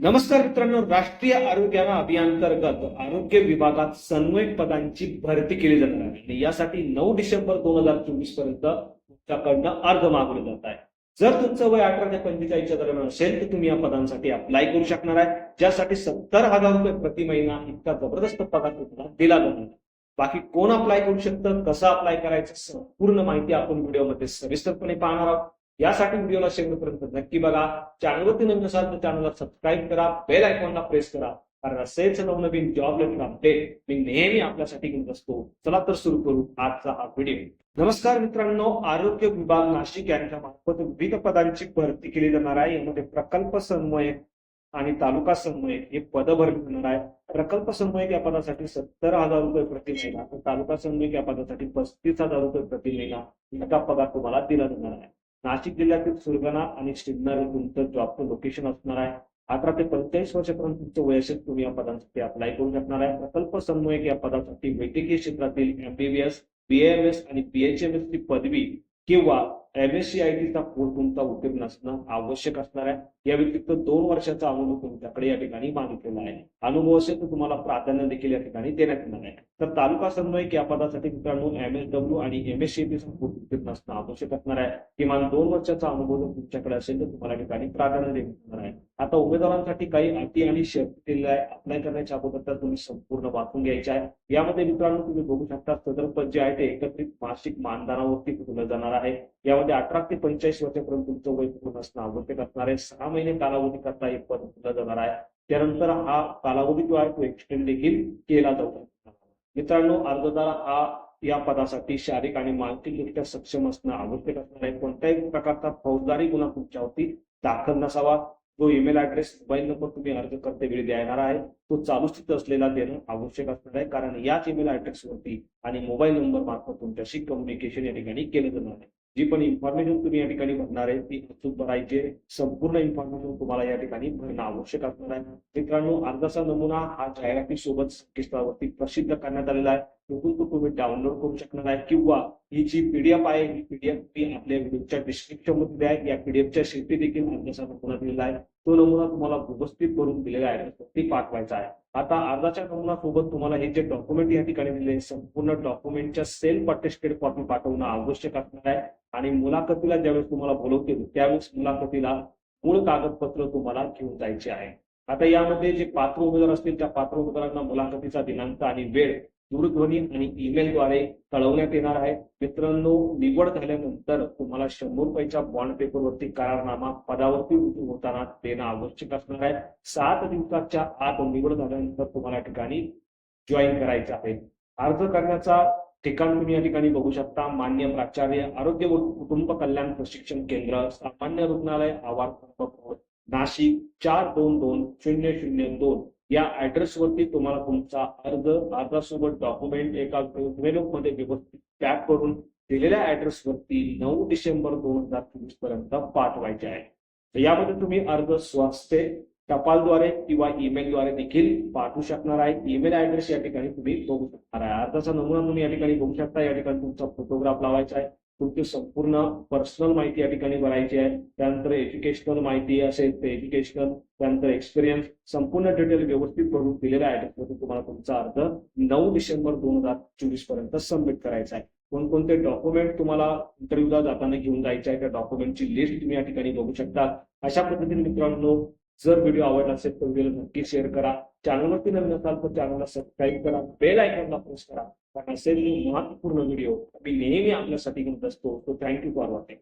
नमस्कार मित्रांनो राष्ट्रीय आरोग्य अभियानांतर्गत आरोग्य विभागात सन्वयक पदांची भरती केली जाणार आहे. आणि यासाठी नऊ डिसेंबर दोन हजार चोवीसपर्यंत तुमच्याकडनं अर्ज मागवले जात आहे जर तुमचं वय अठरा ते पंचेचाळीसच्या दरम्यान असेल तर तुम्ही या पदांसाठी अप्लाय करू शकणार आहे. ज्यासाठी सत्तर हजार रुपये प्रति महिना इतका जबरदस्त पगार तुम्हाला दिला जाणार बाकी कोण अप्लाय करू शकतं कसं अप्लाय करायचं संपूर्ण माहिती आपण व्हिडिओमध्ये सविस्तरपणे पाहणार आहोत. यासाठी व्हिडिओला शेवटपर्यंत नक्की बघा. चॅनलवरती नवीन असाल तर चॅनलला सबस्क्राईब करा. बेल आयकॉनला प्रेस करा. कारण असेच नवनवीन जॉब लेटर अपडेट मी नेहमी आपल्यासाठी घेऊन असतो. चला तर सुरू करू आजचा हा व्हिडिओ नमस्कार मित्रांनो. आरोग्य विभाग नाशिक यांच्या मार्फत विविध पदांची भरती केली जाणार आहे. यामध्ये प्रकल्प समन्वयक आणि तालुका समन्वयक हे पद भरली जाणार आहे. प्रकल्प समन्वयक या पदासाठी सत्तर हजार रुपये प्रति महिना. तर तालुका समन्वयक या पदासाठी पस्तीस हजार रुपये प्रति महिना इतका पगार तुम्हाला दिला जाणार आहे. नाशिक जिल्ह्यातील सुरगाणा आणि सिन्नर हे तुमचं जॉबचं लोकेशन असणार आहे. अठरा ते पंचेचाळीस वर्षापर्यंत तुमचं वय असेल तुम्ही या पदांसाठी अप्लाय करू शकणार आहे. प्रकल्प समन्वयक या पदासाठी वैद्यकीय क्षेत्रातील एमबीबीएस बीएमएस आणि बीएचएमएस ची पदवी किंवा एमएससी आय टीचा कोर्स तुमचा उत्तीर्ण असणं आवश्यक असणार आहे. या व्यतिरिक्त दोन वर्षाचा अनुभव तुमच्याकडे या ठिकाणी मागितलेला आहे. अनुभव असेल तर तुम्हाला प्राधान्य देखील या ठिकाणी देण्यात येणार आहे. तर तालुका समन्वयक या पदासाठी मित्रांनो एमएसडब्ल्यू डब्ल्यू आणि एमएससी कोर्स उत्तीर्ण असणं आवश्यक असणार आहे. किमान दोन वर्षाचा अनुभव जर तुमच्याकडे असेल तर तुम्हाला या ठिकाणी प्राधान्य देण्यात येणार आहे. आता उमेदवारांसाठी काही अटी आणि शर्ती दिलेल्या आहे अप्लाय करण्याच्या अगोदर तर तुम्ही संपूर्ण वाचून घ्यायचे आहे. यामध्ये मित्रांनो तुम्ही बघू शकता सदर पद जे आहे ते एकत्रित मासिक मानधनावरती दिलं जाणार आहे. यामध्ये अठरा ते पंचेचाळीस वर्षापर्यंत तुमचं वय पूर्ण असणं आवश्यक असणार आहे. सहा महिने कालावधी करता हे पद दिलं जाणार आहे. त्यानंतर हा कालावधी जो आहे तो एक्सटेंड देखील केला जाऊ मित्रांनो अर्जदार हा या पदासाठी शारीरिक आणि मानसिकदृष्ट्या सक्षम असणं आवश्यक असणार आहे. कोणत्याही प्रकारचा फौजदारी गुन्हा तुमच्यावरती दाखल नसावा. जो ईमेल ऍड्रेस मोबाईल नंबर तुम्ही अर्ज करते वेळी देणार आहे तो चालू स्थित असलेला देणं आवश्यक असणार आहे. कारण याच ईमेल ऍड्रेसवरती आणि मोबाईल नंबर मार्फत तुमच्याशी कम्युनिकेशन या ठिकाणी केलं जाणार आहे. जी पण इन्फॉर्मेशन तुम्ही या ठिकाणी भरणार आहे ती अचूक भरायची संपूर्ण इन्फॉर्मेशन तुम्हाला या ठिकाणी भरणं आवश्यक असणार आहे. मित्रांनो अर्जाचा नमुना हा जाहिराती सोबत संकेतस्थळावरती प्रसिद्ध करण्यात आलेला आहे. गुगल तो तुम्ही डाउनलोड करू शकणार आहे. किंवा ही जी पीडीएफ आहे ही पीडीएफ मी आपल्या व्हिडिओच्या डिस्क्रिप्शनमध्ये आहे. या पीडीएफच्या शेवटी देखील अर्जाचा नमुना दिलेला आहे. तो नमुना तुम्हाला उपस्थित करून दिलेला आहे. ते पाठवायचा आहे. आता अर्जाच्या नमुनासोबत तुम्हाला हे जे डॉक्युमेंट या ठिकाणी दिले संपूर्ण डॉक्युमेंटच्या सेल्फ अटेस्टेड कॉपी पाठवणं आवश्यक असणार आहे. आणि मुलाखतीला ज्यावेळेस तुम्हाला बोलवतील त्यावेळेस मुलाखतीला मूळ कागदपत्र तुम्हाला घेऊन जायचे आहे. आता यामध्ये जे पात्र उमेदवार असतील त्या पात्र उमेदवारांना मुलाखतीचा दिनांक आणि वेळ दूरध्वनी आणि ईमेलद्वारे कळवण्यात येणार आहे. मित्रांनो निवड झाल्यानंतर तुम्हाला शंभर रुपयाच्या बॉन्ड पेपरवरती करारनामा पदावरती रुजू होताना देणं आवश्यक असणार आहे. सात दिवसाच्या आत निवड झाल्यानंतर तुम्हाला या ठिकाणी जॉईन करायचं आहे. अर्ज करण्याचा ठिकाण तुम्ही या ठिकाणी बघू शकता. मान्य प्राचार्य आरोग्य व कुटुंब कल्याण प्रशिक्षण केंद्र सामान्य रुग्णालय आवार नाशिक चार दोन दोन शून्य शून्य दोन. या ऍड्रेस वरती तुम्हाला तुमचा अर्ज अर्जासोबत डॉक्युमेंट एका मध्ये व्यवस्थित पॅक करून दिलेल्या ऍड्रेस वरती नऊ डिसेंबर दोन हजार चोवीसपर्यंत पाठवायचे आहे. तर यामध्ये तुम्ही अर्ज स्वास्थ्य टपालद्वारे किंवा ईमेलद्वारे देखील पाठवू शकणार आहे. ईमेल ऍड्रेस या ठिकाणी तुम्ही बघू शकणार आहे. अर्जाचा नमुना तुम्ही या ठिकाणी बघू शकता. या ठिकाणी तुमचा फोटोग्राफ लावायचा आहे. तुमची संपूर्ण पर्सनल माहिती या ठिकाणी भरायची आहे. त्यानंतर एज्युकेशनल माहिती असेल तर एज्युकेशनल त्यानंतर एक्सपिरियन्स संपूर्ण डिटेल व्यवस्थित भरून दिलेल्या ऍड्रेसमध्ये तुम्हाला तुमचा अर्ज नऊ डिसेंबर दोन हजार चोवीसपर्यंत सबमिट करायचा आहे. कोणकोणते डॉक्युमेंट तुम्हाला इंटरव्ह्यूला जाताना घेऊन जायचे आहे त्या डॉक्युमेंटची लिस्ट तुम्ही या ठिकाणी बघू शकता. अशा पद्धतीने मित्रांनो जर व्हिडिओ आवडला असेल तर व्हिडिओला नक्की शेअर करा. चॅनलवरती नवीन असाल तर चॅनलला सबस्क्राईब करा. बेल आयकॉनला प्रेस करा. कारण असेल महत्त्वपूर्ण व्हिडिओ मी नेहमी आपल्यासाठी घेऊन असतो. तो थँक्यू फॉर वॉचिंग